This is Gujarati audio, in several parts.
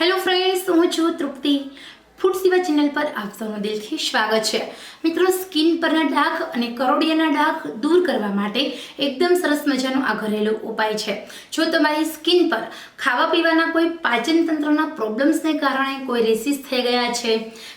હેલો ફ્રેન્ડ્સ હું છું તૃપ્તિ Food સેવા ચેનલ પર આપ સૌનું દિલથી સ્વાગત છે. મિત્રો, સ્કિન પરના ડાઘ અને કરોડિયાના ડાઘ દૂર કરવા માટે એકદમ સરસ મજાનો આ ઘરેલું ઉપાય છે. જો તમારી સ્કિન પર ખાવા પીવાના કોઈ પાચન તંત્રના પ્રોબ્લેમ્સને કારણે કોઈ રેસિસ થઈ ગયા છે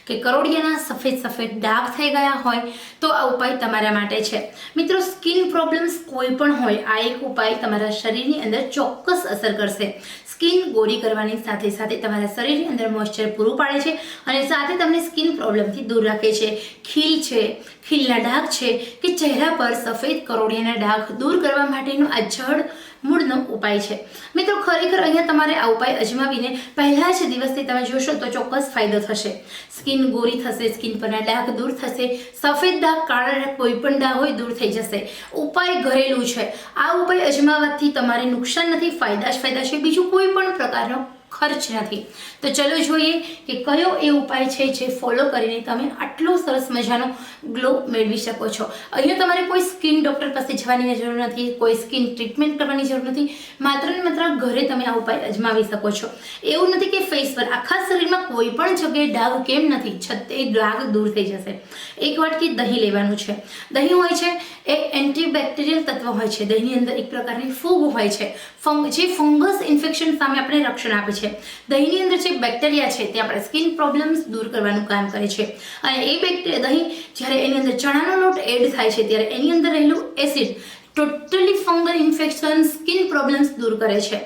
કે કરોડિયાના સફેદ સફેદ ડાઘ થઈ ગયા હોય, તો આ ઉપાય તમારા માટે છે. મિત્રો, સ્કિન પ્રોબ્લેમ્સ કોઈ પણ હોય, આ એક ઉપાય તમારા શરીરની અંદર ચોક્કસ અસર કરશે. સ્કિન ગોરી કરવાની સાથે સાથે તમારા શરીરની અંદર મોઇશ્ચર પૂરું પાડે છે અને સાથે તમને સ્કિન પ્રોબ્લેમથી દૂર રાખે છે. ખીલ છે. ખીલના ડાઘ છે કે ચહેરા પર સફેદ કરોડિયાના ડાઘ દૂર કરવા માટેનો આ જળ મૂળનો ઉપાય છે. મિત્રો, ખરેખર અહીંયા તમારે આ ઉપાય અજમાવીને પહેલા જ દિવસથી તમે જોશો તો ચોક્કસ ફાયદો થશે. સ્કિન ગોરી થશે, સ્કિન પરના ડાઘ દૂર થશે, સફેદ ડાઘ, કાળા ડાઘ, કોઈ પણ ડાઘ હોય દૂર થઈ જશે. ઉપાય ઘરેલું છે. આ ઉપાય અજમાવવાથી તમારે નુકસાન નથી, ફાયદા જ ફાયદા છે. બીજું કોઈ પણ પ્રકારનો ખર્ચ નથી. તો ચલો જોઈએ કે કયો એ ઉપાય છે જે ફોલો કરીને તમે આટલો સરસ મજાનો ગ્લો મેળવી શકો છો. અહીંયા તમારે કોઈ સ્કિન ડૉક્ટર પાસે જવાની જરૂર નથી, કોઈ સ્કિન ટ્રીટમેન્ટ કરવાની જરૂર નથી. માત્ર ને માત્ર ઘરે તમે આ ઉપાય અજમાવી શકો છો. એવું નથી કે ફેસ પર આખા શરીરમાં કોઈ પણ જગ્યાએ ડાઘ કેમ નથી, છતે ડાઘ દૂર થઈ જશે. એક વાટકી દહીં લેવાનું છે. દહીં હોય છે એ એન્ટીબેક્ટેરિયલ તત્વ હોય છે. દહીંની અંદર એક પ્રકારની ફૂગ હોય છે. ફંગ, જે ફંગસ ઇન્ફેક્શન સામે આપણે રક્ષણ આપે છે. દહીંની અંદર જે બેક્ટેરિયા છે તે આપણે સ્કિન પ્રોબ્લેમ્સ દૂર કરવાનું કામ કરે છે. અને એ બેક્ટેરિયા દહીં જ્યારે એની અંદર ચણાનો લોટ એડ થાય છે ત્યારે એની અંદર રહેલું acid totally fungal infection skin problems દૂર કરે છે.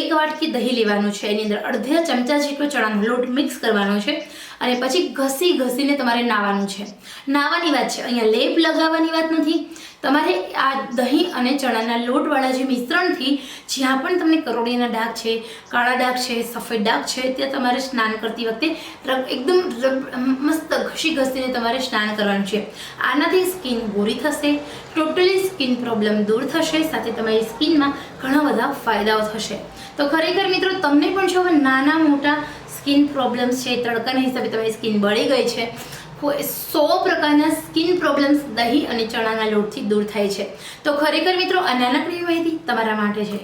એક વાટકી દહીં લેવાનું છે. એની અંદર અડધા ચમચા જેટલો ચણાનો લોટ મિક્સ કરવાનો છે અને પછી ઘસી ઘસીને તમારે નાવાનું છે. નાવાની વાત છે. અહીંયા લેપ લગાવવાની વાત નથી. તમારે આ દહીં અને ચણાના લોટવાળા જે મિશ્રણથી જ્યાં પણ તમને કરોડીના ડાઘ છે, કાળા ડાઘ છે, સફેદ ડાઘ છે, ત્યાં તમારે સ્નાન કરતી વખતે એકદમ મસ્ત ઘસી ઘસીને તમારે સ્નાન કરવાનું છે. આનાથી સ્કિન ગોરી થશે, ટોટલી સ્કિન પ્રોબ્લેમ દૂર થશે. સાથે તમારી સ્કિનમાં ઘણા બધા ફાયદાઓ થશે. તો ખરેખર મિત્રો, તમને પણ જો નાના મોટા સ્કિન પ્રોબ્લેમ્સ છે, તડકાના હિસાબે તમારી સ્કિન બળી ગઈ છે સો પ્રકારના સ્કિન પ્રોબ્લેમ્સ દહીં અને ચણાના લોટથી દૂર થાય છે. તો ખરેખર મિત્રો, આ નાનકડી માહિતી તમારા માટે છે.